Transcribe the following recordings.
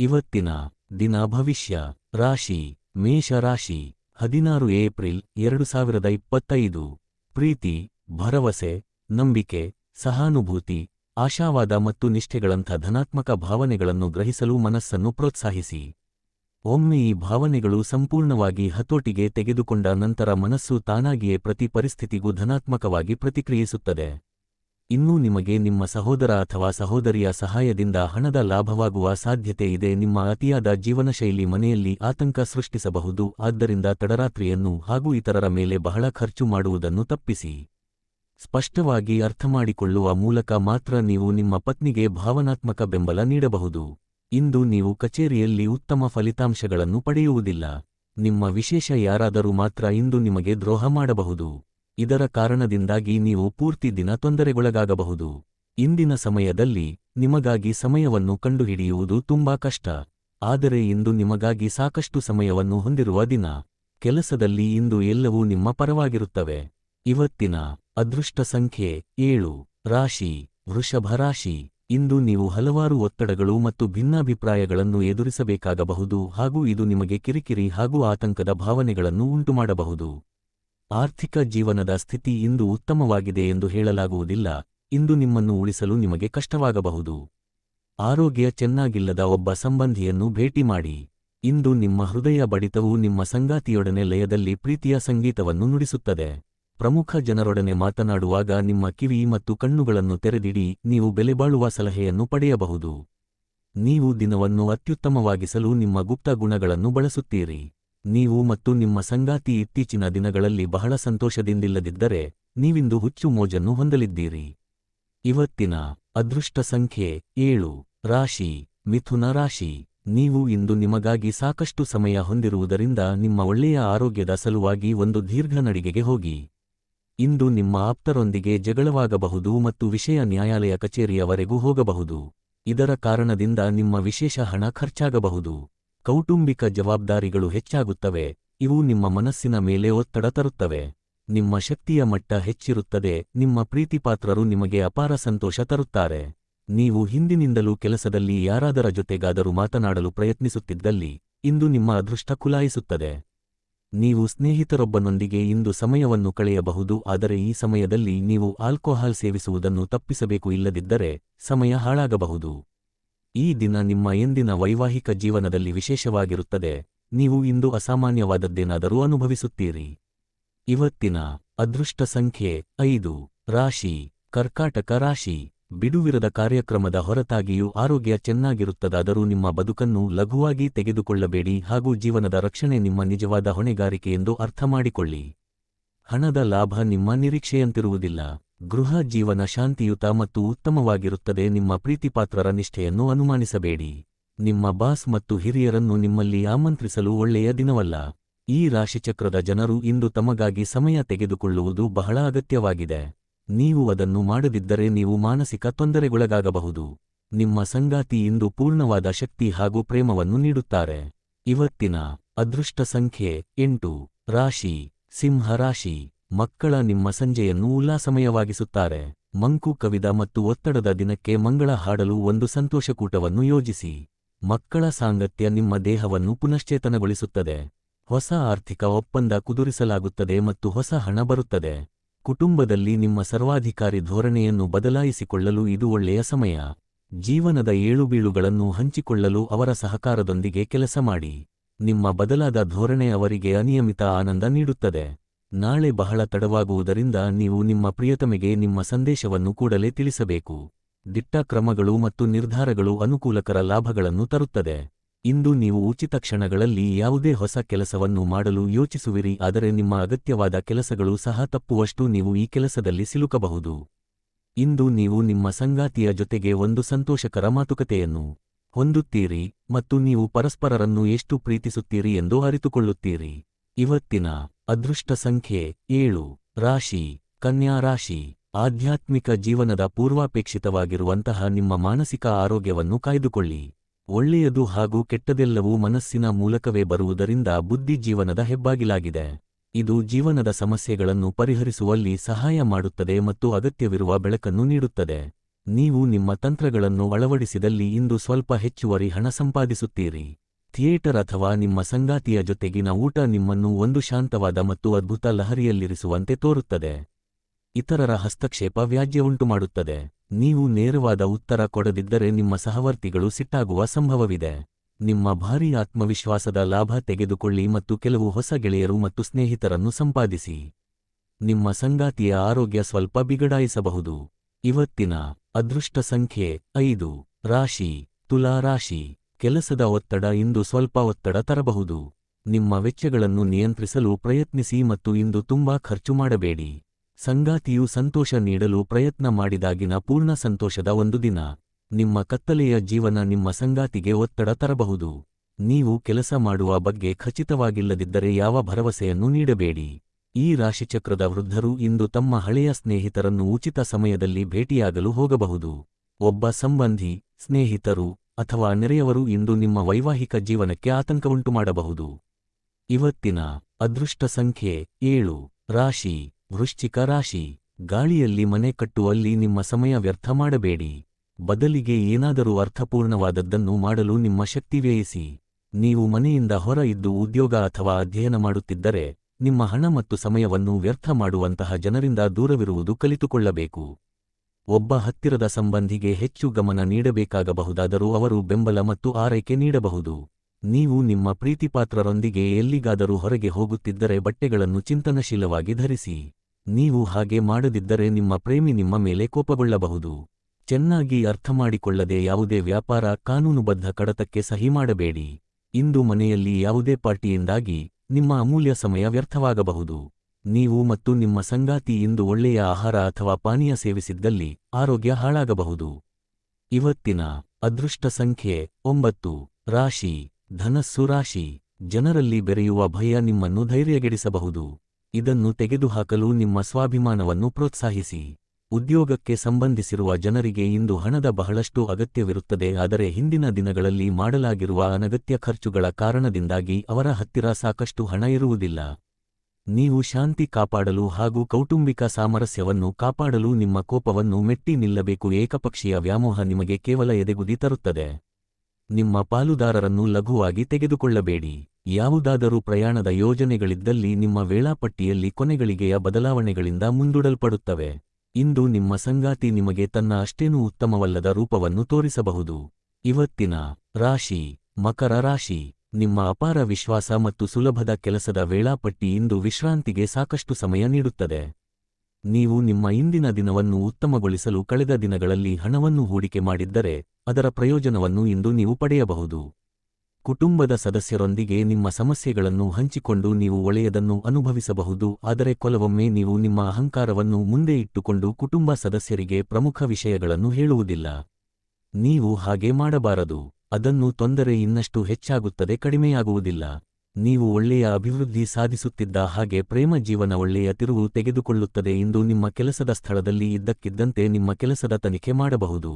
ಇವತ್ತಿನ ದಿನ ಭವಿಷ್ಯ ರಾಶಿ, ಮೇಷ ರಾಶಿ, ಹದಿನಾರು ಏಪ್ರಿಲ್ ಎರಡು ಸಾವಿರದ ಇಪ್ಪತ್ತೈದು. ಪ್ರೀತಿ, ಭರವಸೆ, ನಂಬಿಕೆ, ಸಹಾನುಭೂತಿ, ಆಶಾವಾದ ಮತ್ತು ನಿಷ್ಠೆಗಳಂಥ ಧನಾತ್ಮಕ ಭಾವನೆಗಳನ್ನು ಗ್ರಹಿಸಲು ಮನಸ್ಸನ್ನು ಪ್ರೋತ್ಸಾಹಿಸಿ. ಒಮ್ಮೆ ಈ ಭಾವನೆಗಳು ಸಂಪೂರ್ಣವಾಗಿ ಹತೋಟಿಗೆ ತೆಗೆದುಕೊಂಡ ನಂತರ ಮನಸ್ಸು ತಾನಾಗಿಯೇ ಪ್ರತಿ ಪರಿಸ್ಥಿತಿಗೂ ಧನಾತ್ಮಕವಾಗಿ ಪ್ರತಿಕ್ರಿಯಿಸುತ್ತದೆ. ಇನ್ನೂ ನಿಮಗೆ ನಿಮ್ಮ ಸಹೋದರ ಅಥವಾ ಸಹೋದರಿಯ ಸಹಾಯದಿಂದ ಹಣದ ಲಾಭವಾಗುವ ಸಾಧ್ಯತೆ ಇದೆ. ನಿಮ್ಮ ಅತಿಯಾದ ಜೀವನಶೈಲಿ ಮನೆಯಲ್ಲಿ ಆತಂಕ ಸೃಷ್ಟಿಸಬಹುದು. ಆದ್ದರಿಂದ ತಡರಾತ್ರಿಯನ್ನು ಹಾಗೂ ಇತರರ ಮೇಲೆ ಬಹಳ ಖರ್ಚು ಮಾಡುವುದನ್ನು ತಪ್ಪಿಸಿ. ಸ್ಪಷ್ಟವಾಗಿ ಅರ್ಥಮಾಡಿಕೊಳ್ಳುವ ಮೂಲಕ ಮಾತ್ರ ನೀವು ನಿಮ್ಮ ಪತ್ನಿಗೆ ಭಾವನಾತ್ಮಕ ಬೆಂಬಲ ನೀಡಬಹುದು. ಇಂದು ನೀವು ಕಚೇರಿಯಲ್ಲಿ ಉತ್ತಮ ಫಲಿತಾಂಶಗಳನ್ನು ಪಡೆಯುವುದಿಲ್ಲ. ನಿಮ್ಮ ವಿಶೇಷ ಯಾರಾದರೂ ಮಾತ್ರ ಇಂದು ನಿಮಗೆ ದ್ರೋಹ ಮಾಡಬಹುದು. ಇದರ ಕಾರಣದಿಂದಾಗಿ ನೀವು ಪೂರ್ತಿ ದಿನ ತೊಂದರೆಗೊಳಗಾಗಬಹುದು. ಇಂದಿನ ಸಮಯದಲ್ಲಿ ನಿಮಗಾಗಿ ಸಮಯವನ್ನು ಕಂಡುಹಿಡಿಯುವುದು ತುಂಬಾ ಕಷ್ಟ. ಆದರೆ ಇಂದು ನಿಮಗಾಗಿ ಸಾಕಷ್ಟು ಸಮಯವನ್ನು ಹೊಂದಿರುವ ದಿನ, ಕೆಲಸದಲ್ಲಿ ಇಂದು ಎಲ್ಲವೂ ನಿಮ್ಮ ಪರವಾಗಿರುತ್ತವೆ. ಇವತ್ತಿನ ಅದೃಷ್ಟ ಸಂಖ್ಯೆ ಏಳು, ರಾಶಿ, ವೃಷಭ ರಾಶಿ. ಇಂದು ನೀವು ಹಲವಾರು ಒತ್ತಡಗಳು ಮತ್ತು ಭಿನ್ನಾಭಿಪ್ರಾಯಗಳನ್ನು ಎದುರಿಸಬೇಕಾಗಬಹುದು ಹಾಗೂ ಇದು ನಿಮಗೆ ಕಿರಿಕಿರಿ ಹಾಗೂ ಆತಂಕದ ಭಾವನೆಗಳನ್ನು ಉಂಟುಮಾಡಬಹುದು. ಆರ್ಥಿಕ ಜೀವನದ ಸ್ಥಿತಿ ಇಂದು ಉತ್ತಮವಾಗಿದೆ ಎಂದು ಹೇಳಲಾಗುವುದಿಲ್ಲ. ಇಂದು ನಿಮ್ಮನ್ನು ಉಳಿಸಲು ನಿಮಗೆ ಕಷ್ಟವಾಗಬಹುದು. ಆರೋಗ್ಯ ಚೆನ್ನಾಗಿಲ್ಲದ ಒಬ್ಬ ಸಂಬಂಧಿಯನ್ನು ಭೇಟಿ ಮಾಡಿ. ಇಂದು ನಿಮ್ಮ ಹೃದಯ ಬಡಿತವು ನಿಮ್ಮ ಸಂಗಾತಿಯೊಡನೆ ಲಯದಲ್ಲಿ ಪ್ರೀತಿಯ ಸಂಗೀತವನ್ನು ನುಡಿಸುತ್ತದೆ. ಪ್ರಮುಖ ಜನರೊಡನೆ ಮಾತನಾಡುವಾಗ ನಿಮ್ಮ ಕಿವಿ ಮತ್ತು ಕಣ್ಣುಗಳನ್ನು ತೆರೆದಿಡಿ, ನೀವು ಬೆಲೆಬಾಳುವ ಸಲಹೆಯನ್ನು ಪಡೆಯಬಹುದು. ನೀವು ದಿನವನ್ನು ಅತ್ಯುತ್ತಮವಾಗಿಸಲು ನಿಮ್ಮ ಗುಪ್ತ ಗುಣಗಳನ್ನು ಬಳಸುತ್ತೀರಿ. ನೀವು ಮತ್ತು ನಿಮ್ಮ ಸಂಗಾತಿ ಇತ್ತೀಚಿನ ದಿನಗಳಲ್ಲಿ ಬಹಳ ಸಂತೋಷದಿಂದಿಲ್ಲದಿದ್ದರೆ ನೀವಿಂದು ಹುಚ್ಚು ಮೋಜನ್ನು ಹೊಂದಲಿದ್ದೀರಿ. ಇವತ್ತಿನ ಅದೃಷ್ಟ ಸಂಖ್ಯೆ ಏಳು. ರಾಶಿ. ಮಿಥುನ ರಾಶಿ. ನೀವು ಇಂದು ನಿಮಗಾಗಿ ಸಾಕಷ್ಟು ಸಮಯ ಹೊಂದಿರುವುದರಿಂದ ನಿಮ್ಮ ಒಳ್ಳೆಯ ಆರೋಗ್ಯದ ಸಲುವಾಗಿ ಒಂದು ದೀರ್ಘ ನಡಿಗೆಗೆ ಹೋಗಿ. ಇಂದು ನಿಮ್ಮ ಆಪ್ತರೊಂದಿಗೆ ಜಗಳವಾಗಬಹುದು ಮತ್ತು ವಿಷಯ ನ್ಯಾಯಾಲಯ ಕಚೇರಿಯವರೆಗೂ ಹೋಗಬಹುದು. ಇದರ ಕಾರಣದಿಂದ ನಿಮ್ಮ ವಿಶೇಷ ಹಣ ಖರ್ಚಾಗಬಹುದು. ಕೌಟುಂಬಿಕ ಜವಾಬ್ದಾರಿಗಳು ಹೆಚ್ಚಾಗುತ್ತವೆ, ಇವು ನಿಮ್ಮ ಮನಸ್ಸಿನ ಮೇಲೆ ಒತ್ತಡ ತರುತ್ತವೆ. ನಿಮ್ಮ ಶಕ್ತಿಯ ಮಟ್ಟ ಹೆಚ್ಚಿರುತ್ತದೆ, ನಿಮ್ಮ ಪ್ರೀತಿಪಾತ್ರರು ನಿಮಗೆ ಅಪಾರ ಸಂತೋಷ ತರುತ್ತಾರೆ. ನೀವು ಹಿಂದಿನಿಂದಲೂ ಕೆಲಸದಲ್ಲಿ ಯಾರಾದರ ಜೊತೆಗಾದರೂ ಮಾತನಾಡಲು ಪ್ರಯತ್ನಿಸುತ್ತಿದ್ದಲ್ಲಿ, ಇಂದು ನಿಮ್ಮ ಅದೃಷ್ಟ ಕುಲಾಯಿಸುತ್ತದೆ. ನೀವು ಸ್ನೇಹಿತರೊಬ್ಬನೊಂದಿಗೆ ಇಂದು ಸಮಯವನ್ನು ಕಳೆಯಬಹುದು, ಆದರೆ ಈ ಸಮಯದಲ್ಲಿ ನೀವು ಆಲ್ಕೋಹಾಲ್ ಸೇವಿಸುವುದನ್ನು ತಪ್ಪಿಸಬೇಕು ಇಲ್ಲದಿದ್ದರೆ, ಸಮಯ ಹಾಳಾಗಬಹುದು. ಈ ದಿನ ನಿಮ್ಮ ಎಂದಿನ ವೈವಾಹಿಕ ಜೀವನದಲ್ಲಿ ವಿಶೇಷವಾಗಿರುತ್ತದೆ. ನೀವು ಇಂದು ಅಸಾಮಾನ್ಯವಾದದ್ದೇನಾದರೂ ಅನುಭವಿಸುತ್ತೀರಿ. ಇವತ್ತಿನ ಅದೃಷ್ಟ ಸಂಖ್ಯೆ ಐದು. ರಾಶಿ. ಕರ್ಕಾಟಕ ರಾಶಿ. ಬಿಡುವಿರದ ಕಾರ್ಯಕ್ರಮದ ಹೊರತಾಗಿಯೂ ಆರೋಗ್ಯ ಚೆನ್ನಾಗಿರುತ್ತದಾದರೂ ನಿಮ್ಮ ಬದುಕನ್ನು ಲಘುವಾಗಿ ತೆಗೆದುಕೊಳ್ಳಬೇಡಿ ಹಾಗೂ ಜೀವನದ ರಕ್ಷಣೆ ನಿಮ್ಮ ನಿಜವಾದ ಹೊಣೆಗಾರಿಕೆ ಎಂದು ಅರ್ಥಮಾಡಿಕೊಳ್ಳಿ. ಹಣದ ಲಾಭ ನಿಮ್ಮ ನಿರೀಕ್ಷೆಯಂತಿರುವುದಿಲ್ಲ. ಗೃಹ ಜೀವನ ಶಾಂತಿಯುತ ಮತ್ತು ಉತ್ತಮವಾಗಿರುತ್ತದೆ. ನಿಮ್ಮ ಪ್ರೀತಿಪಾತ್ರರ ನಿಷ್ಠೆಯನ್ನು ಅನುಮಾನಿಸಬೇಡಿ. ನಿಮ್ಮ ಬಾಸ್ ಮತ್ತು ಹಿರಿಯರನ್ನು ನಿಮ್ಮಲ್ಲಿ ಆಮಂತ್ರಿಸಲು ಒಳ್ಳೆಯ ದಿನವಲ್ಲ. ಈ ರಾಶಿಚಕ್ರದ ಜನರು ಇಂದು ತಮಗಾಗಿ ಸಮಯ ತೆಗೆದುಕೊಳ್ಳುವುದು ಬಹಳ ಅಗತ್ಯವಾಗಿದೆ. ನೀವು ಅದನ್ನು ಮಾಡದಿದ್ದರೆ ನೀವು ಮಾನಸಿಕ ತೊಂದರೆಗೊಳಗಾಗಬಹುದು. ನಿಮ್ಮ ಸಂಗಾತಿ ಇಂದು ಪೂರ್ಣವಾದ ಶಕ್ತಿ ಹಾಗೂ ಪ್ರೇಮವನ್ನು ನೀಡುತ್ತಾರೆ. ಇವತ್ತಿನ ಅದೃಷ್ಟ ಸಂಖ್ಯೆ ಎಂಟು. ರಾಶಿ. ಸಿಂಹ ರಾಶಿ. ಮಕ್ಕಳ ನಿಮ್ಮ ಸಂಜೆಯನ್ನು ಉಲ್ಲಾಸಮಯವಾಗಿಸುತ್ತಾರೆ. ಮಂಕು ಕವಿದ ಮತ್ತು ಒತ್ತಡದ ದಿನಕ್ಕೆ ಮಂಗಳ ಹಾಡಲು ಒಂದು ಸಂತೋಷಕೂಟವನ್ನು ಯೋಜಿಸಿ. ಮಕ್ಕಳ ಸಾಂಗತ್ಯ ನಿಮ್ಮ ದೇಹವನ್ನು ಪುನಶ್ಚೇತನಗೊಳಿಸುತ್ತದೆ. ಹೊಸ ಆರ್ಥಿಕ ಒಪ್ಪಂದ ಕುದುರಿಸಲಾಗುತ್ತದೆ ಮತ್ತು ಹೊಸ ಹಣ ಬರುತ್ತದೆ. ಕುಟುಂಬದಲ್ಲಿ ನಿಮ್ಮ ಸರ್ವಾಧಿಕಾರಿ ಧೋರಣೆಯನ್ನು ಬದಲಾಯಿಸಿಕೊಳ್ಳಲು ಇದು ಒಳ್ಳೆಯ ಸಮಯ. ಜೀವನದ ಏಳುಬೀಳುಗಳನ್ನು ಹಂಚಿಕೊಳ್ಳಲು ಅವರ ಸಹಕಾರದೊಂದಿಗೆ ಕೆಲಸ ಮಾಡಿ. ನಿಮ್ಮ ಬದಲಾದ ಧೋರಣೆ ಅವರಿಗೆ ಅನಿಯಮಿತ ಆನಂದ ನೀಡುತ್ತದೆ. ನಾಳೆ ಬಹಳ ತಡವಾಗುವುದರಿಂದ ನೀವು ನಿಮ್ಮ ಪ್ರಿಯತಮೆಗೆ ನಿಮ್ಮ ಸಂದೇಶವನ್ನು ಕೂಡಲೇ ತಿಳಿಸಬೇಕು. ದಿಟ್ಟ ಕ್ರಮಗಳು ಮತ್ತು ನಿರ್ಧಾರಗಳು ಅನುಕೂಲಕರ ಲಾಭಗಳನ್ನು ತರುತ್ತದೆ. ಇಂದು ನೀವು ಉಚಿತ ಕ್ಷಣಗಳಲ್ಲಿ ಯಾವುದೇ ಹೊಸ ಕೆಲಸವನ್ನು ಮಾಡಲು ಯೋಚಿಸುವಿರಿ, ಆದರೆ ನಿಮ್ಮ ಅಗತ್ಯವಾದ ಕೆಲಸಗಳು ಸಹ ತಪ್ಪುವಷ್ಟು ನೀವು ಈ ಕೆಲಸದಲ್ಲಿ ಸಿಲುಕಬಹುದು. ಇಂದು ನೀವು ನಿಮ್ಮ ಸಂಗಾತಿಯ ಜೊತೆಗೆ ಒಂದು ಸಂತೋಷಕರ ಮಾತುಕತೆಯನ್ನು ಹೊಂದುತ್ತೀರಿ ಮತ್ತು ನೀವು ಪರಸ್ಪರರನ್ನು ಎಷ್ಟು ಪ್ರೀತಿಸುತ್ತೀರಿ ಎಂದು ಅರಿತುಕೊಳ್ಳುತ್ತೀರಿ. ಇವತ್ತಿನ ಅದೃಷ್ಟ ಸಂಖ್ಯೆ ಏಳು, ರಾಶಿ, ಕನ್ಯಾ ರಾಶಿ, ಆಧ್ಯಾತ್ಮಿಕ ಜೀವನದ ಪೂರ್ವಾಪೇಕ್ಷಿತವಾಗಿರುವಂತಹ ನಿಮ್ಮ ಮಾನಸಿಕ ಆರೋಗ್ಯವನ್ನು ಕಾಯ್ದುಕೊಳ್ಳಿ. ಒಳ್ಳೆಯದು ಹಾಗೂ ಕೆಟ್ಟದೆಲ್ಲವೂ ಮನಸ್ಸಿನ ಮೂಲಕವೇ ಬರುವುದರಿಂದ ಬುದ್ಧಿ ಜೀವನದ ಹೆಬ್ಬಾಗಿಲಾಗಿದೆ. ಇದು ಜೀವನದ ಸಮಸ್ಯೆಗಳನ್ನು ಪರಿಹರಿಸುವಲ್ಲಿ ಸಹಾಯ ಮಾಡುತ್ತದೆ ಮತ್ತು ಅಗತ್ಯವಿರುವ ಬೆಳಕನ್ನು ನೀಡುತ್ತದೆ. ನೀವು ನಿಮ್ಮ ತಂತ್ರಗಳನ್ನು ಅಳವಡಿಸಿದಲ್ಲಿ ಇಂದು ಸ್ವಲ್ಪ ಹೆಚ್ಚುವರಿ ಹಣ ಸಂಪಾದಿಸುತ್ತೀರಿ. ಥಿಯೇಟರ್ ಅಥವಾ ನಿಮ್ಮ ಸಂಗಾತಿಯ ಜೊತೆಗಿನ ಊಟ ನಿಮ್ಮನ್ನು ಒಂದು ಶಾಂತವಾದ ಮತ್ತು ಅದ್ಭುತ ಲಹರಿಯಲ್ಲಿರಿಸುವಂತೆ ತೋರುತ್ತದೆ. ಇತರರ ಹಸ್ತಕ್ಷೇಪ ವ್ಯಾಜ್ಯ ಉಂಟುಮಾಡುತ್ತದೆ ನೀವು ನೇರವಾದ ಉತ್ತರ ಕೊಡದಿದ್ದರೆ ನಿಮ್ಮ ಸಹವರ್ತಿಗಳು ಸಿಟ್ಟಾಗುವ ಸಂಭವವಿದೆ. ನಿಮ್ಮ ಭಾರೀ ಆತ್ಮವಿಶ್ವಾಸದ ಲಾಭ ತೆಗೆದುಕೊಳ್ಳಿ ಮತ್ತು ಕೆಲವು ಹೊಸ ಗೆಳೆಯರು ಮತ್ತು ಸ್ನೇಹಿತರನ್ನು ಸಂಪಾದಿಸಿ. ನಿಮ್ಮ ಸಂಗಾತಿಯ ಆರೋಗ್ಯ ಸ್ವಲ್ಪ ಬಿಗಡಾಯಿಸಬಹುದು. ಇವತ್ತಿನ ಅದೃಷ್ಟ ಸಂಖ್ಯೆ ಐದು, ರಾಶಿ ತುಲಾ ರಾಶಿ ಕೆಲಸದ ಒತ್ತಡ ಇಂದು ಸ್ವಲ್ಪ ಒತ್ತಡ ತರಬಹುದು. ನಿಮ್ಮ ವೆಚ್ಚಗಳನ್ನು ನಿಯಂತ್ರಿಸಲು ಪ್ರಯತ್ನಿಸಿ ಮತ್ತು ಇಂದು ತುಂಬಾ ಖರ್ಚು ಮಾಡಬೇಡಿ. ಸಂಗಾತಿಯು ಸಂತೋಷ ನೀಡಲು ಪ್ರಯತ್ನ ಮಾಡಿದಾಗಿನ ಪೂರ್ಣ ಸಂತೋಷದ ಒಂದು ದಿನ. ನಿಮ್ಮ ಕತ್ತಲೆಯ ಜೀವನ ನಿಮ್ಮ ಸಂಗಾತಿಗೆ ಒತ್ತಡ ತರಬಹುದು. ನೀವು ಕೆಲಸ ಮಾಡುವ ಬಗ್ಗೆ ಖಚಿತವಾಗಿಲ್ಲದಿದ್ದರೆ ಯಾವ ಭರವಸೆಯನ್ನು ನೀಡಬೇಡಿ. ಈ ರಾಶಿಚಕ್ರದ ವೃದ್ಧರು ಇಂದು ತಮ್ಮ ಹಳೆಯ ಸ್ನೇಹಿತರನ್ನು ಉಚಿತ ಸಮಯದಲ್ಲಿ ಭೇಟಿಯಾಗಲು ಹೋಗಬಹುದು. ಒಬ್ಬ ಸಂಬಂಧಿ, ಸ್ನೇಹಿತರು ಅಥವಾ ನೆರೆಯವರು ಇಂದು ನಿಮ್ಮ ವೈವಾಹಿಕ ಜೀವನಕ್ಕೆ ಆತಂಕವುಂಟು ಮಾಡಬಹುದು ಇವತ್ತಿನ ಅದೃಷ್ಟ ಸಂಖ್ಯೆ ಏಳು. ರಾಶಿ. ವೃಶ್ಚಿಕ ರಾಶಿ. ಗಾಳಿಯಲ್ಲಿ ಮನೆ ಕಟ್ಟುವಲ್ಲಿ ನಿಮ್ಮ ಸಮಯ ವ್ಯರ್ಥ ಮಾಡಬೇಡಿ. ಬದಲಿಗೆ ಏನಾದರೂ ಅರ್ಥಪೂರ್ಣವಾದದ್ದನ್ನು ಮಾಡಲು ನಿಮ್ಮ ಶಕ್ತಿ ವ್ಯಯಿಸಿ. ನೀವು ಮನೆಯಿಂದ ಹೊರ ಇದ್ದು ಉದ್ಯೋಗ ಅಥವಾ ಅಧ್ಯಯನ ಮಾಡುತ್ತಿದ್ದರೆ, ನಿಮ್ಮ ಹಣ ಮತ್ತು ಸಮಯವನ್ನು ವ್ಯರ್ಥ ಮಾಡುವಂತಹ ಜನರಿಂದ ದೂರವಿರುವುದು ಕಲಿತುಕೊಳ್ಳಬೇಕು. ಒಬ್ಬ ಹತ್ತಿರದ ಸಂಬಂಧಿಗೆ ಹೆಚ್ಚು ಗಮನ ನೀಡಬೇಕಾಗಬಹುದಾದರೂ ಅವರು ಬೆಂಬಲ ಮತ್ತು ಆರೈಕೆ ನೀಡಬಹುದು. ನೀವು ನಿಮ್ಮ ಪ್ರೀತಿಪಾತ್ರರೊಂದಿಗೆ ಎಲ್ಲಿಗಾದರೂ ಹೊರಗೆ ಹೋಗುತ್ತಿದ್ದರೆ ಬಟ್ಟೆಗಳನ್ನು ಚಿಂತನಶೀಲವಾಗಿ ಧರಿಸಿ. ನೀವು ಹಾಗೆ ಮಾಡದಿದ್ದರೆ ನಿಮ್ಮ ಪ್ರೇಮಿ ನಿಮ್ಮ ಮೇಲೆ ಕೋಪಗೊಳ್ಳಬಹುದು. ಚೆನ್ನಾಗಿ ಅರ್ಥಮಾಡಿಕೊಳ್ಳದೆ ಯಾವುದೇ ವ್ಯಾಪಾರ, ಕಾನೂನುಬದ್ಧ ಕಡತಕ್ಕೆ ಸಹಿ ಮಾಡಬೇಡಿ. ಇಂದು ಮನೆಯಲ್ಲಿ ಯಾವುದೇ ಪಾರ್ಟಿಯಿಂದಾಗಿ ನಿಮ್ಮ ಅಮೂಲ್ಯ ಸಮಯ ವ್ಯರ್ಥವಾಗಬಹುದು. ನೀವು ಮತ್ತು ನಿಮ್ಮ ಸಂಗಾತಿ ಇಂದು ಒಳ್ಳೆಯ ಆಹಾರ ಅಥವಾ ಪಾನೀಯ ಸೇವಿಸಿದ್ದಲ್ಲಿ ಆರೋಗ್ಯ ಹಾಳಾಗಬಹುದು. ಇವತ್ತಿನ ಅದೃಷ್ಟ ಸಂಖ್ಯೆ ಒಂಬತ್ತು. ರಾಶಿ. ಧನಸ್ಸು ರಾಶಿ. ಜನರಲ್ಲಿ ಬೆರೆಯುವ ಭಯ ನಿಮ್ಮನ್ನು ಧೈರ್ಯಗೆಡಿಸಬಹುದು. ಇದನ್ನು ತೆಗೆದುಹಾಕಲು ನಿಮ್ಮ ಸ್ವಾಭಿಮಾನವನ್ನು ಪ್ರೋತ್ಸಾಹಿಸಿ. ಉದ್ಯೋಗಕ್ಕೆ ಸಂಬಂಧಿಸಿರುವ ಜನರಿಗೆ ಇಂದು ಹಣದ ಬಹಳಷ್ಟು ಅಗತ್ಯವಿರುತ್ತದೆ, ಆದರೆ ಹಿಂದಿನ ದಿನಗಳಲ್ಲಿ ಮಾಡಲಾಗಿರುವ ಅನಗತ್ಯ ಖರ್ಚುಗಳ ಕಾರಣದಿಂದಾಗಿ ಅವರ ಹತ್ತಿರ ಸಾಕಷ್ಟು ಹಣ ಇರುವುದಿಲ್ಲ. ನೀವು ಶಾಂತಿ ಕಾಪಾಡಲು ಹಾಗೂ ಕೌಟುಂಬಿಕ ಸಾಮರಸ್ಯವನ್ನು ಕಾಪಾಡಲು ನಿಮ್ಮ ಕೋಪವನ್ನು ಮೆಟ್ಟಿ ನಿಲ್ಲಬೇಕು ಏಕಪಕ್ಷೀಯ ವ್ಯಾಮೋಹ ನಿಮಗೆ ಕೇವಲ ಎದೆಗುದಿ ತರುತ್ತದೆ. ನಿಮ್ಮ ಪಾಲುದಾರರನ್ನು ಲಘುವಾಗಿ ತೆಗೆದುಕೊಳ್ಳಬೇಡಿ. ಯಾವುದಾದರೂ ಪ್ರಯಾಣದ ಯೋಜನೆಗಳಿದ್ದಲ್ಲಿ ನಿಮ್ಮ ವೇಳಾಪಟ್ಟಿಯಲ್ಲಿ ಕೊನೆಗಳಿಗೆಯ ಬದಲಾವಣೆಗಳಿಂದ ಮುಂದೂಡಲ್ಪಡುತ್ತವೆ. ಇಂದು ನಿಮ್ಮ ಸಂಗಾತಿ ನಿಮಗೆ ತನ್ನ ಅಷ್ಟೇನೂ ಉತ್ತಮವಲ್ಲದ ರೂಪವನ್ನು ತೋರಿಸಬಹುದು. ಇವತ್ತಿನ ರಾಶಿ, ಮಕರ ರಾಶಿ. ನಿಮ್ಮ ಅಪಾರ ವಿಶ್ವಾಸ ಮತ್ತು ಸುಲಭದ ಕೆಲಸದ ವೇಳಾಪಟ್ಟಿ ಇಂದು ವಿಶ್ರಾಂತಿಗೆ ಸಾಕಷ್ಟು ಸಮಯ ನೀಡುತ್ತದೆ. ನೀವು ನಿಮ್ಮ ಇಂದಿನ ದಿನವನ್ನು ಉತ್ತಮಗೊಳಿಸಲು ಕಳೆದ ದಿನಗಳಲ್ಲಿ ಹಣವನ್ನು ಹೂಡಿಕೆ ಮಾಡಿದ್ದರೆ, ಅದರ ಪ್ರಯೋಜನವನ್ನು ಇಂದು ನೀವು ಪಡೆಯಬಹುದು. ಕುಟುಂಬದ ಸದಸ್ಯರೊಂದಿಗೆ ನಿಮ್ಮ ಸಮಸ್ಯೆಗಳನ್ನು ಹಂಚಿಕೊಂಡು ನೀವು ಒಳೆಯದನ್ನು ಅನುಭವಿಸಬಹುದು, ಆದರೆ ಕೆಲವೊಮ್ಮೆ ನೀವು ನಿಮ್ಮ ಅಹಂಕಾರವನ್ನು ಮುಂದೆ ಇಟ್ಟುಕೊಂಡು ಕುಟುಂಬ ಸದಸ್ಯರಿಗೆ ಪ್ರಮುಖ ವಿಷಯಗಳನ್ನು ಹೇಳುವುದಿಲ್ಲ. ನೀವು ಹಾಗೆ ಮಾಡಬಾರದು. ಅದನ್ನು ತೊಂದರೆ ಇನ್ನಷ್ಟು ಹೆಚ್ಚಾಗುತ್ತದೆ, ಕಡಿಮೆಯಾಗುವುದಿಲ್ಲ. ನೀವು ಒಳ್ಳೆಯ ಅಭಿವೃದ್ಧಿ ಸಾಧಿಸುತ್ತಿದ್ದ ಹಾಗೆ ಪ್ರೇಮ ಜೀವನ ಒಳ್ಳೆಯ ತಿರುವು ತೆಗೆದುಕೊಳ್ಳುತ್ತದೆ ಇಂದು ನಿಮ್ಮ ಕೆಲಸದ ಸ್ಥಳದಲ್ಲಿ ಇದ್ದಕ್ಕಿದ್ದಂತೆ ನಿಮ್ಮ ಕೆಲಸದ ತನಿಖೆ ಮಾಡಬಹುದು.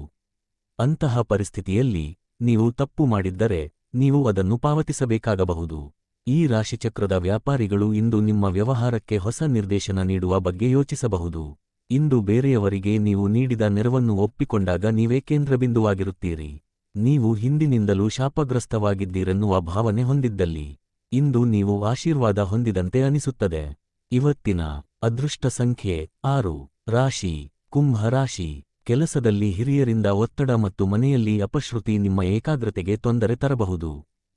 ಅಂತಹ ಪರಿಸ್ಥಿತಿಯಲ್ಲಿ ನೀವು ತಪ್ಪು ಮಾಡಿದ್ದರೆ ನೀವು ಅದನ್ನು ಪಾವತಿಸಬೇಕಾಗಬಹುದು. ಈ ರಾಶಿಚಕ್ರದ ವ್ಯಾಪಾರಿಗಳು ಇಂದು ನಿಮ್ಮ ವ್ಯವಹಾರಕ್ಕೆ ಹೊಸ ನಿರ್ದೇಶನ ನೀಡುವ ಬಗ್ಗೆ ಯೋಚಿಸಬಹುದು. ಇಂದು ಬೇರೆಯವರಿಗೆ ನೀವು ನೀಡಿದ ನೆರವನ್ನು ಒಪ್ಪಿಕೊಂಡಾಗ ನೀವೇ ಕೇಂದ್ರಬಿಂದುವಾಗಿರುತ್ತೀರಿ. ನೀವು ಹಿಂದಿನಿಂದಲೂ ಶಾಪಗ್ರಸ್ತವಾಗಿದ್ದೀರೆನ್ನುವ ಭಾವನೆ ಹೊಂದಿದ್ದಲ್ಲಿ, ಇಂದು ನೀವು ಆಶೀರ್ವಾದ ಹೊಂದಿದಂತೆ ಅನಿಸುತ್ತದೆ. ಇವತ್ತಿನ ಅದೃಷ್ಟ ಸಂಖ್ಯೆ ಆರು, ರಾಶಿ, ಕುಂಭ ರಾಶಿ, ಕೆಲಸದಲ್ಲಿ ಹಿರಿಯರಿಂದ ಒತ್ತಡ ಮತ್ತು ಮನೆಯಲ್ಲಿ ಅಪಶ್ರುತಿ ನಿಮ್ಮ ಏಕಾಗ್ರತೆಗೆ ತೊಂದರೆ ತರಬಹುದು.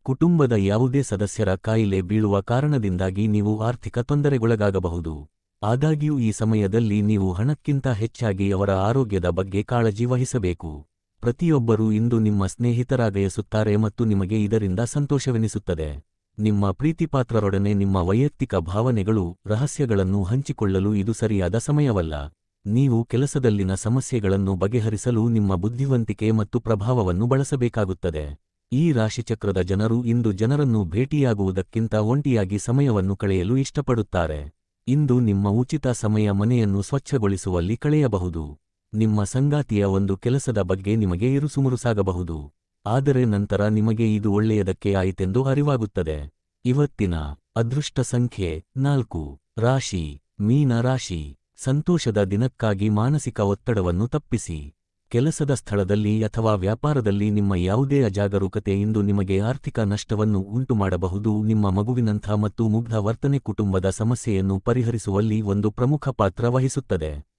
ಕುಟುಂಬದ ಯಾವುದೇ ಸದಸ್ಯರ ಕಾಯಿಲೆ ಬೀಳುವ ಕಾರಣದಿಂದಾಗಿ ನೀವು ಆರ್ಥಿಕ ತೊಂದರೆಗೊಳಗಾಗಬಹುದು. ಆದಾಗ್ಯೂ ಈ ಸಮಯದಲ್ಲಿ ನೀವು ಹಣಕ್ಕಿಂತ ಹೆಚ್ಚಾಗಿ ಅವರ ಆರೋಗ್ಯದ ಬಗ್ಗೆ ಕಾಳಜಿ ವಹಿಸಬೇಕು. ಪ್ರತಿಯೊಬ್ಬರೂ ಇಂದು ನಿಮ್ಮ ಸ್ನೇಹಿತರಾಗಯಸುತ್ತಾರೆ ಮತ್ತು ನಿಮಗೆ ಇದರಿಂದ ಸಂತೋಷವೆನಿಸುತ್ತದೆ. ನಿಮ್ಮ ಪ್ರೀತಿಪಾತ್ರರೊಡನೆ ನಿಮ್ಮ ವೈಯಕ್ತಿಕ ಭಾವನೆಗಳು, ರಹಸ್ಯಗಳನ್ನು ಹಂಚಿಕೊಳ್ಳಲು ಇದು ಸರಿಯಾದ ಸಮಯವಲ್ಲ. ನೀವು ಕೆಲಸದಲ್ಲಿನ ಸಮಸ್ಯೆಗಳನ್ನು ಬಗೆಹರಿಸಲು ನಿಮ್ಮ ಬುದ್ಧಿವಂತಿಕೆ ಮತ್ತು ಪ್ರಭಾವವನ್ನು ಬಳಸಬೇಕಾಗುತ್ತದೆ. ಈ ರಾಶಿಚಕ್ರದ ಜನರು ಇಂದು ಜನರನ್ನು ಭೇಟಿಯಾಗುವುದಕ್ಕಿಂತ ಒಂಟಿಯಾಗಿ ಸಮಯವನ್ನು ಕಳೆಯಲು ಇಷ್ಟಪಡುತ್ತಾರೆ. ಇಂದು ನಿಮ್ಮ ಉಚಿತ ಸಮಯ ಮನೆಯನ್ನು ಸ್ವಚ್ಛಗೊಳಿಸುವಲ್ಲಿ ಕಳೆಯಬಹುದು. ನಿಮ್ಮ ಸಂಗಾತಿಯ ಒಂದು ಕೆಲಸದ ಬಗ್ಗೆ ನಿಮಗೆ ಇರುಸುಮುರುಸಾಗಬಹುದು ಆದರೆ ನಂತರ ನಿಮಗೆ ಇದು ಒಳ್ಳೆಯದಕ್ಕೆ ಆಯಿತೆಂದು ಅರಿವಾಗುತ್ತದೆ. ಇವತ್ತಿನ ಅದೃಷ್ಟ ಸಂಖ್ಯೆ ನಾಲ್ಕು. ರಾಶಿ. ಮೀನ ರಾಶಿ. ಸಂತೋಷದ ದಿನಕ್ಕಾಗಿ ಮಾನಸಿಕ ಒತ್ತಡವನ್ನು ತಪ್ಪಿಸಿ. ಕೆಲಸದ ಸ್ಥಳದಲ್ಲಿ ಅಥವಾ ವ್ಯಾಪಾರದಲ್ಲಿ ನಿಮ್ಮ ಯಾವುದೇ ಅಜಾಗರೂಕತೆ ಇಂದು ನಿಮಗೆ ಆರ್ಥಿಕ ನಷ್ಟವನ್ನು ಉಂಟುಮಾಡಬಹುದು. ನಿಮ್ಮ ಮಗುವಿನಂಥ ಮತ್ತು ಮುಗ್ಧ ವರ್ತನೆ ಕುಟುಂಬದ ಸಮಸ್ಯೆಯನ್ನು ಪರಿಹರಿಸುವಲ್ಲಿ ಒಂದು ಪ್ರಮುಖ ಪಾತ್ರ ವಹಿಸುತ್ತದೆ.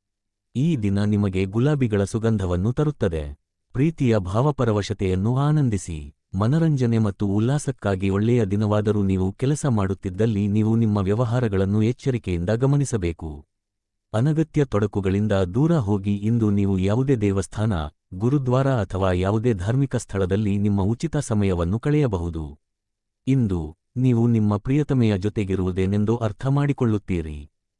ಈ ದಿನ ನಿಮಗೆ ಗುಲಾಬಿಗಳ ಸುಗಂಧವನ್ನು ತರುತ್ತದೆ. ಪ್ರೀತಿಯ ಭಾವಪರವಶತೆಯನ್ನು ಆನಂದಿಸಿ. ಮನರಂಜನೆ ಮತ್ತು ಉಲ್ಲಾಸಕ್ಕಾಗಿ ಒಳ್ಳೆಯ ದಿನವಾದರೂ ನೀವು ಕೆಲಸ ಮಾಡುತ್ತಿದ್ದಲ್ಲಿ ನೀವು ನಿಮ್ಮ ವ್ಯವಹಾರಗಳನ್ನು ಎಚ್ಚರಿಕೆಯಿಂದ ಗಮನಿಸಬೇಕು. ಅನಗತ್ಯ ತೊಡಕುಗಳಿಂದ ದೂರ ಹೋಗಿ ಇಂದು ನೀವು ಯಾವುದೇ ದೇವಸ್ಥಾನ, ಗುರುದ್ವಾರ ಅಥವಾ ಯಾವುದೇ ಧಾರ್ಮಿಕ ಸ್ಥಳದಲ್ಲಿ ನಿಮ್ಮ ಉಚಿತ ಸಮಯವನ್ನು ಕಳೆಯಬಹುದು. ಇಂದು ನೀವು ನಿಮ್ಮ ಪ್ರಿಯತಮೆಯ ಜೊತೆಗಿರುವುದೇನೆಂದು ಅರ್ಥ ಮಾಡಿಕೊಳ್ಳುತ್ತೀರಿ.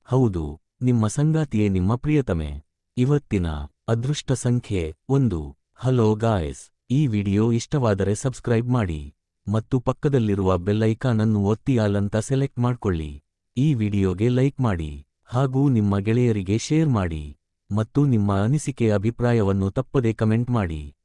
ಹೌದು, ನಿಮ್ಮ ಸಂಗಾತಿಯೇ ನಿಮ್ಮ ಪ್ರಿಯತಮೆ. ಇವತ್ತಿನ ಅದೃಷ್ಟ ಸಂಖ್ಯೆ ಒಂದು. ಹಲೋ ಗಾಯ್ಸ್, ಈ ವಿಡಿಯೋ ಇಷ್ಟವಾದರೆ ಸಬ್ಸ್ಕ್ರೈಬ್ ಮಾಡಿ ಮತ್ತು ಪಕ್ಕದಲ್ಲಿರುವ ಬೆಲ್ ಐಕಾನ್ ಅನ್ನು ಒತ್ತಿ ಆಲ್ ಅಂತ ಸೆಲೆಕ್ಟ್ ಮಾಡ್ಕೊಳ್ಳಿ. ಈ ವಿಡಿಯೋಗೆ ಲೈಕ್ ಮಾಡಿ ಹಾಗೂ ನಿಮ್ಮ ಗೆಳೆಯರಿಗೆ ಶೇರ್ ಮಾಡಿ ಮತ್ತು ನಿಮ್ಮ ಅನಿಸಿಕೆ ಅಭಿಪ್ರಾಯವನ್ನು ತಪ್ಪದೆ ಕಮೆಂಟ್ ಮಾಡಿ.